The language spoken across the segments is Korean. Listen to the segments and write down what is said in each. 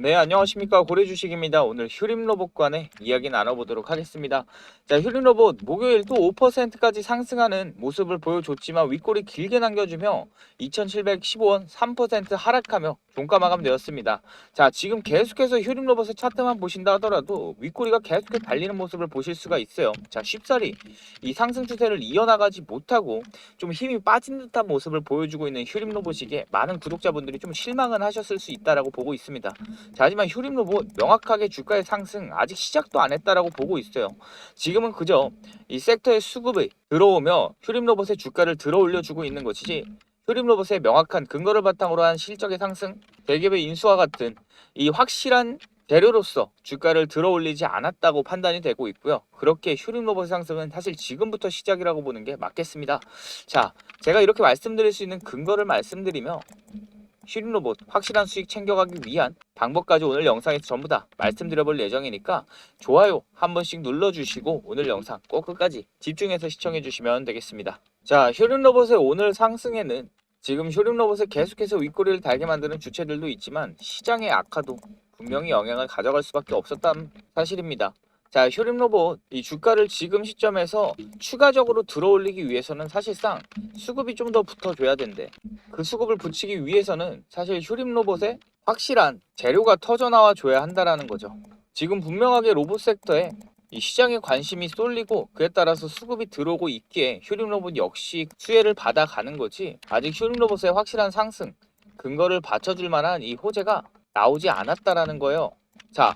네, 안녕하십니까. 고래주식입니다. 오늘 휴림 로봇 관의 이야기 나눠보도록 하겠습니다. 자, 휴림 로봇 목요일 또 5%까지 상승하는 모습을 보여줬지만 윗골이 길게 남겨주며 2715원 3% 하락하며 종가 마감되었습니다. 자, 지금 계속해서 휴림 로봇의 차트만 보신다 하더라도 윗골이가 계속해서 달리는 모습을 보실 수가 있어요. 자, 쉽사리 이 상승 추세를 이어나가지 못하고 좀 힘이 빠진 듯한 모습을 보여주고 있는 휴림 로봇이기에 많은 구독자분들이 좀 실망은 하셨을 수 있다라고 보고 있습니다. 자, 하지만 휴림 로봇 명확하게 주가의 상승 아직 시작도 안 했다라고 보고 있어요. 지금은 그저 이 섹터의 수급이 들어오며 휴림 로봇의 주가를 들어 올려주고 있는 것이지 휴림 로봇의 명확한 근거를 바탕으로 한 실적의 상승, 대기업의 인수와 같은 이 확실한 재료로서 주가를 들어 올리지 않았다고 판단이 되고 있고요. 그렇게 휴림 로봇의 상승은 사실 지금부터 시작이라고 보는 게 맞겠습니다. 자, 제가 이렇게 말씀드릴 수 있는 근거를 말씀드리며 휴림로봇 확실한 수익 챙겨가기 위한 방법까지 오늘 영상에서 전부 다 말씀드려볼 예정이니까 좋아요 한 번씩 눌러주시고 오늘 영상 꼭 끝까지 집중해서 시청해 주시면 되겠습니다. 자, 휴림로봇의 오늘 상승에는 지금 휴림로봇을 계속해서 윗꼬리를 달게 만드는 주체들도 있지만 시장의 악화도 분명히 영향을 가져갈 수밖에 없었다는 사실입니다. 자, 휴림로봇 이 주가를 지금 시점에서 추가적으로 들어올리기 위해서는 사실상 수급이 좀 더 붙어줘야 된대. 그 수급을 붙이기 위해서는 사실 휴림로봇에 확실한 재료가 터져 나와 줘야 한다라는 거죠. 지금 분명하게 로봇 섹터에 이 시장에 관심이 쏠리고 그에 따라서 수급이 들어오고 있기에 휴림로봇 역시 수혜를 받아가는 거지 아직 휴림로봇의 확실한 상승 근거를 받쳐줄 만한 이 호재가 나오지 않았다라는 거예요. 자,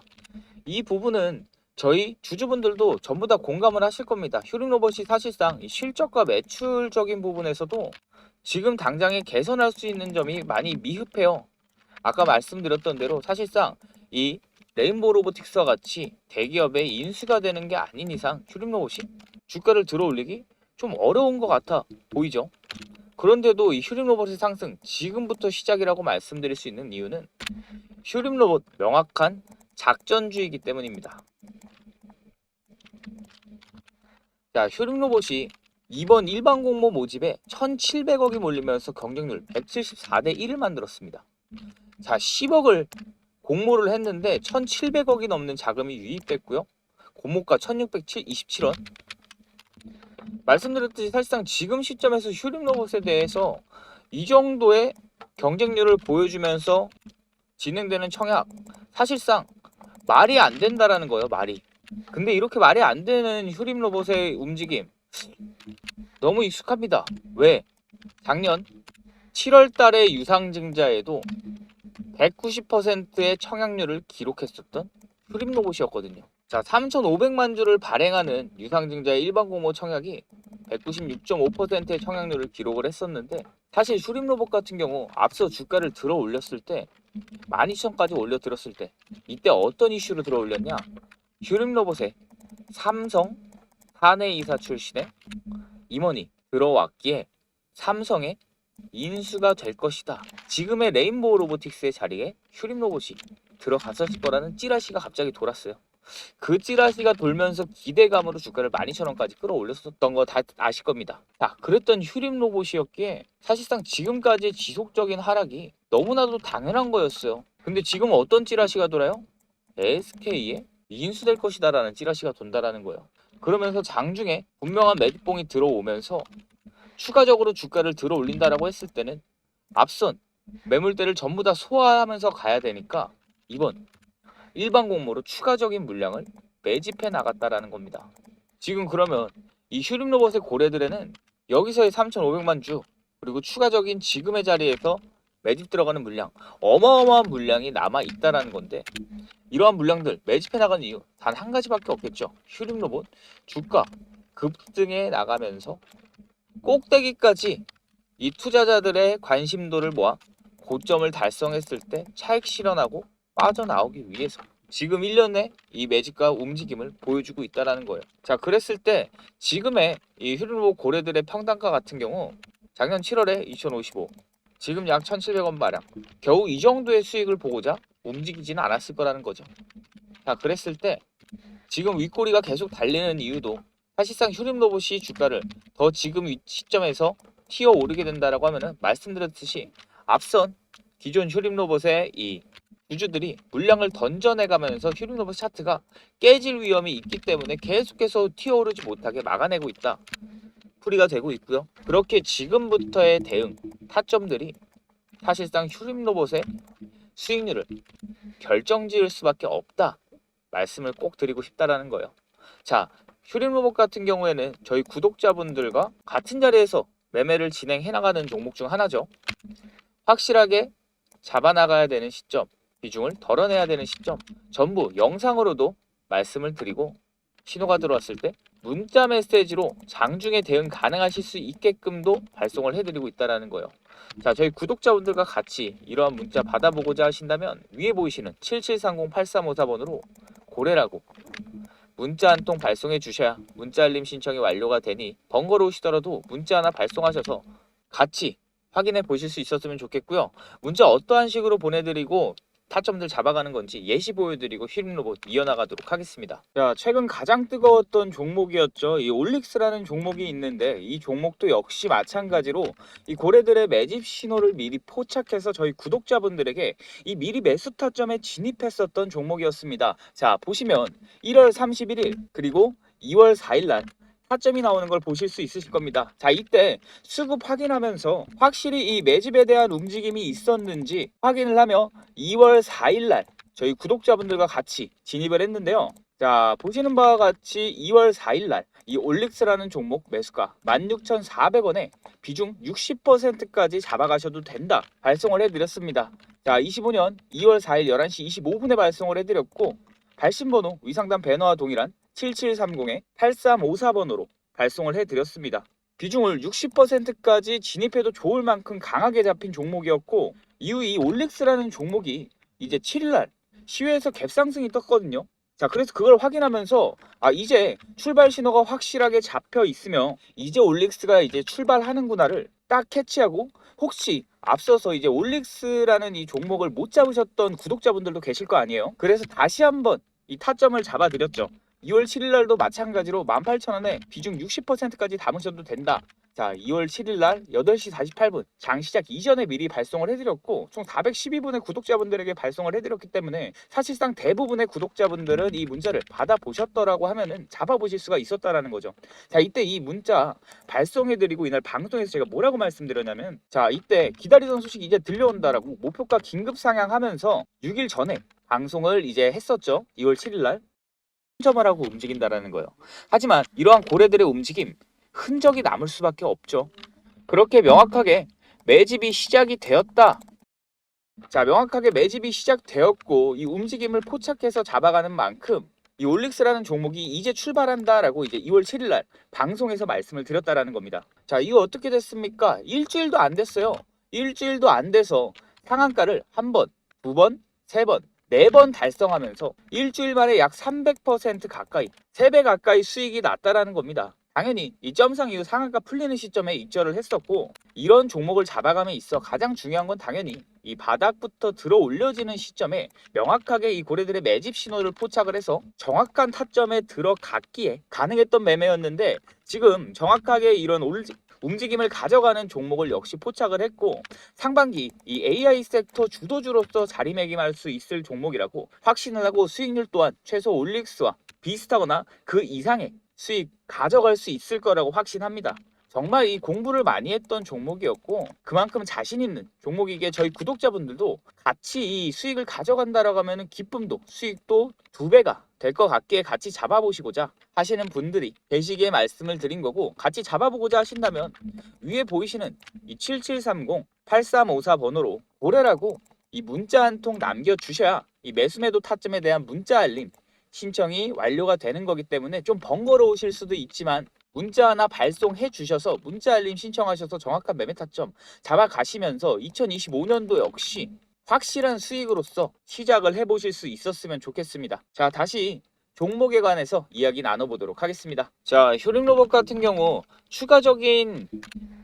이 부분은 저희 주주분들도 전부 다 공감을 하실 겁니다. 휴림로봇이 사실상 이 실적과 매출적인 부분에서도 지금 당장에 개선할 수 있는 점이 많이 미흡해요. 아까 말씀드렸던 대로 사실상 이 레인보우 로보틱스와 같이 대기업의 인수가 되는 게 아닌 이상 휴림로봇이 주가를 들어올리기 좀 어려운 것 같아 보이죠? 그런데도 이 휴림 로봇의 상승 지금부터 시작이라고 말씀드릴 수 있는 이유는 휴림 로봇 명확한 작전주의이기 때문입니다. 자, 휴림로봇이 이번 일반 공모 모집에 1,700억이 몰리면서 경쟁률 174대 1을 만들었습니다. 자, 10억을 공모를 했는데 1,700억이 넘는 자금이 유입됐고요. 공모가 1,627원. 말씀드렸듯이 사실상 지금 시점에서 휴림 로봇에 대해서 이 정도의 경쟁률을 보여주면서 진행되는 청약 사실상 말이 안 된다라는 거예요, 말이. 근데 이렇게 말이 안 되는 휴림 로봇의 움직임 너무 익숙합니다. 왜? 작년 7월 달에 유상증자에도 190%의 청약률을 기록했었던 휴림 로봇이었거든요. 자, 3,500만 주를 발행하는 유상증자의 일반 공모 청약이 196.5%의 청약률을 기록을 했었는데 사실 휴림 로봇 같은 경우 앞서 주가를 들어 올렸을 때 12,000까지 올려 들었을 때 이때 어떤 이슈로 들어 올렸냐? 휴림 로봇에 삼성 사내 이사 출신의 임원이 들어왔기에 삼성의 인수가 될 것이다. 지금의 레인보우 로보틱스의 자리에 휴림 로봇이 들어갔었을 거라는 찌라시가 갑자기 돌았어요. 그 찌라시가 돌면서 기대감으로 주가를 12,000원까지 끌어올렸었던 거 다 아실 겁니다. 자, 그랬던 휴림 로봇이었기에 사실상 지금까지의 지속적인 하락이 너무나도 당연한 거였어요. 근데 지금 어떤 찌라시가 돌아요? SK에 인수될 것이다라는 찌라시가 돈다라는 거예요. 그러면서 장중에 분명한 매집봉이 들어오면서 추가적으로 주가를 들어 올린다라고 했을 때는 앞선 매물대를 전부 다 소화하면서 가야 되니까 이번 일반 공모로 추가적인 물량을 매집해 나갔다라는 겁니다. 지금 그러면 이 휴림 로봇의 고래들에는 여기서의 3,500만 주 그리고 추가적인 지금의 자리에서 매집 들어가는 물량 어마어마한 물량이 남아 있다라는 건데 이러한 물량들 매집해 나가는 이유 단 한 가지밖에 없겠죠. 휴림 로봇 주가 급등해 나가면서 꼭대기까지 이 투자자들의 관심도를 모아 고점을 달성했을 때 차익 실현하고 빠져나오기 위해서 지금 1년에 이 매집과 움직임을 보여주고 있다라는 거예요. 자, 그랬을 때 지금의 이 휴림로봇 고래들의 평단가 같은 경우 작년 7월에 2,055, 지금 약 1,700원 마량. 겨우 이 정도의 수익을 보고자 움직이지는 않았을 거라는 거죠. 자, 그랬을 때 지금 윗꼬리가 계속 달리는 이유도 사실상 휴림 로봇이 주가를 더 지금 위- 시점에서 튀어 오르게 된다라고 하면은 말씀드렸듯이 앞선 기존 휴림 로봇의 이 주주들이 물량을 던져내가면서 휴림 로봇 차트가 깨질 위험이 있기 때문에 계속해서 튀어오르지 못하게 막아내고 있다. 풀이가 되고 있고요. 그렇게 지금부터의 대응 타점들이 사실상 휴림 로봇의 수익률을 결정지을 수밖에 없다. 말씀을 꼭 드리고 싶다라는 거예요. 자, 휴림 로봇 같은 경우에는 저희 구독자분들과 같은 자리에서 매매를 진행해 나가는 종목 중 하나죠. 확실하게 잡아나가야 되는 시점, 비중을 덜어내야 되는 시점, 전부 영상으로도 말씀을 드리고 신호가 들어왔을 때 문자 메시지로 장중에 대응 가능하실 수 있게끔도 발송을 해드리고 있다라는 거예요. 자, 저희 구독자분들과 같이 이러한 문자 받아보고자 하신다면 위에 보이시는 7730-8354번으로 고래라고 문자 한 통 발송해 주셔야 문자 알림 신청이 완료가 되니 번거로우시더라도 문자 하나 발송하셔서 같이 확인해 보실 수 있었으면 좋겠고요. 문자 어떠한 식으로 보내드리고 타점들 잡아가는 건지 예시 보여드리고 힐링 로봇 이어나가도록 하겠습니다. 자, 최근 가장 뜨거웠던 종목이었죠. 이 올릭스라는 종목이 있는데 이 종목도 역시 마찬가지로 이 고래들의 매집 신호를 미리 포착해서 저희 구독자분들에게 이 미리 매수 타점에 진입했었던 종목이었습니다. 자, 보시면 1월 31일 그리고 2월 4일 날 타점이 나오는 걸 보실 수 있으실 겁니다. 자, 이때 수급 확인하면서 확실히 이 매집에 대한 움직임이 있었는지 확인을 하며 2월 4일 날 저희 구독자분들과 같이 진입을 했는데요. 자, 보시는 바와 같이 2월 4일 날 이 올릭스라는 종목 매수가 16,400원에 비중 60%까지 잡아가셔도 된다. 발송을 해드렸습니다. 자, 25년 2월 4일 11시 25분에 발송을 해드렸고 발신번호 위상단 배너와 동일한 7730에 8354번으로 발송을 해드렸습니다. 비중을 60%까지 진입해도 좋을 만큼 강하게 잡힌 종목이었고 이후 이 올릭스라는 종목이 이제 7일날 시외에서 갭상승이 떴거든요. 자 그래서 그걸 확인하면서 아 이제 출발 신호가 확실하게 잡혀 있으며 이제 올릭스가 이제 출발하는구나를 딱 캐치하고 혹시 앞서서 이제 올릭스라는 이 종목을 못 잡으셨던 구독자분들도 계실 거 아니에요. 그래서 다시 한번 이 타점을 잡아드렸죠. 2월 7일 날도 마찬가지로 18,000원에 비중 60%까지 담으셔도 된다. 자, 2월 7일 날 8시 48분 장 시작 이전에 미리 발송을 해드렸고 총 412분의 구독자분들에게 발송을 해드렸기 때문에 사실상 대부분의 구독자분들은 이 문자를 받아보셨더라고 하면은 잡아보실 수가 있었다라는 거죠. 자, 이때 이 문자 발송해드리고 이날 방송에서 제가 뭐라고 말씀드렸냐면 자, 이때 기다리던 소식이 이제 들려온다라고 목표가 긴급 상향하면서 6일 전에 방송을 이제 했었죠. 2월 7일 날 점을 하고 움직인다라는 거예요. 하지만 이러한 고래들의 움직임 흔적이 남을 수밖에 없죠. 그렇게 명확하게 매집이 시작이 되었다. 자, 명확하게 매집이 시작되었고 이 움직임을 포착해서 잡아가는 만큼 이 올릭스라는 종목이 이제 출발한다라고 이제 2월 7일 날 방송에서 말씀을 드렸다라는 겁니다. 자, 이거 어떻게 됐습니까? 일주일도 안 됐어요. 일주일도 안 돼서 상한가를 한 번, 두 번, 세 번, 네 번 달성하면서 일주일 만에 약 300% 가까이, 3배 가까이 수익이 났다라는 겁니다. 당연히 이 점상 이후 상한가 풀리는 시점에 입절을 했었고 이런 종목을 잡아감에 있어 가장 중요한 건 당연히 이 바닥부터 들어 올려지는 시점에 명확하게 이 고래들의 매집 신호를 포착을 해서 정확한 타점에 들어갔기에 가능했던 매매였는데 지금 정확하게 이런 올, 움직임을 가져가는 종목을 역시 포착을 했고 상반기 이 AI 섹터 주도주로서 자리매김할 수 있을 종목이라고 확신을 하고 수익률 또한 최소 올릭스와 비슷하거나 그 이상의 수익 가져갈 수 있을 거라고 확신합니다. 정말 이 공부를 많이 했던 종목이었고 그만큼 자신 있는 종목이기에 저희 구독자분들도 같이 이 수익을 가져간다라고 하면 기쁨도 수익도 두 배가 될 것 같기에 같이 잡아보시고자 하시는 분들이 계시기에 말씀을 드린 거고 같이 잡아보고자 하신다면 위에 보이시는 이 7730-8354 번호로 고래라고 이 문자 한 통 남겨주셔야 이 매수매도 타점에 대한 문자 알림 신청이 완료가 되는 거기 때문에 좀 번거로우실 수도 있지만 문자 하나 발송해 주셔서 문자 알림 신청하셔서 정확한 매매 타점 잡아가시면서 2025년도 역시 확실한 수익으로서 시작을 해보실 수 있었으면 좋겠습니다. 자 다시 종목에 관해서 이야기 나눠보도록 하겠습니다. 자 효링 로봇 같은 경우 추가적인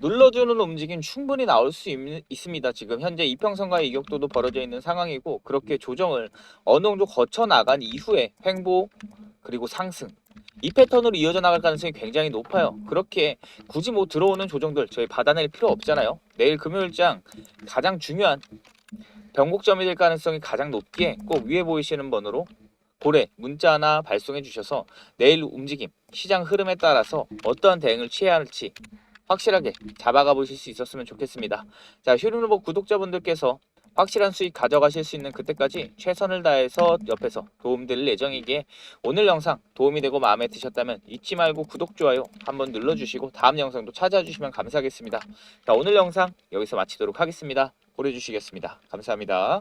눌러주는 움직임 충분히 나올 수 있, 있습니다. 지금 현재 이평선과의 이격도도 벌어져 있는 상황이고 그렇게 조정을 어느 정도 거쳐 나간 이후에 횡보 그리고 상승 이 패턴으로 이어져 나갈 가능성이 굉장히 높아요. 그렇게 굳이 뭐 들어오는 조정들 저희 받아낼 필요 없잖아요. 내일 금요일장 가장 중요한 변곡점이 될 가능성이 가장 높기에 꼭 위에 보이시는 번호로 고래 문자나 발송해 주셔서 내일 움직임, 시장 흐름에 따라서 어떠한 대응을 취해야 할지 확실하게 잡아가 보실 수 있었으면 좋겠습니다. 자, 휴림로봇 구독자분들께서 확실한 수익 가져가실 수 있는 그때까지 최선을 다해서 옆에서 도움드릴 예정이기에 오늘 영상 도움이 되고 마음에 드셨다면 잊지 말고 구독, 좋아요 한번 눌러주시고 다음 영상도 찾아주시면 감사하겠습니다. 자, 오늘 영상 여기서 마치도록 하겠습니다. 보내주시겠습니다. 감사합니다.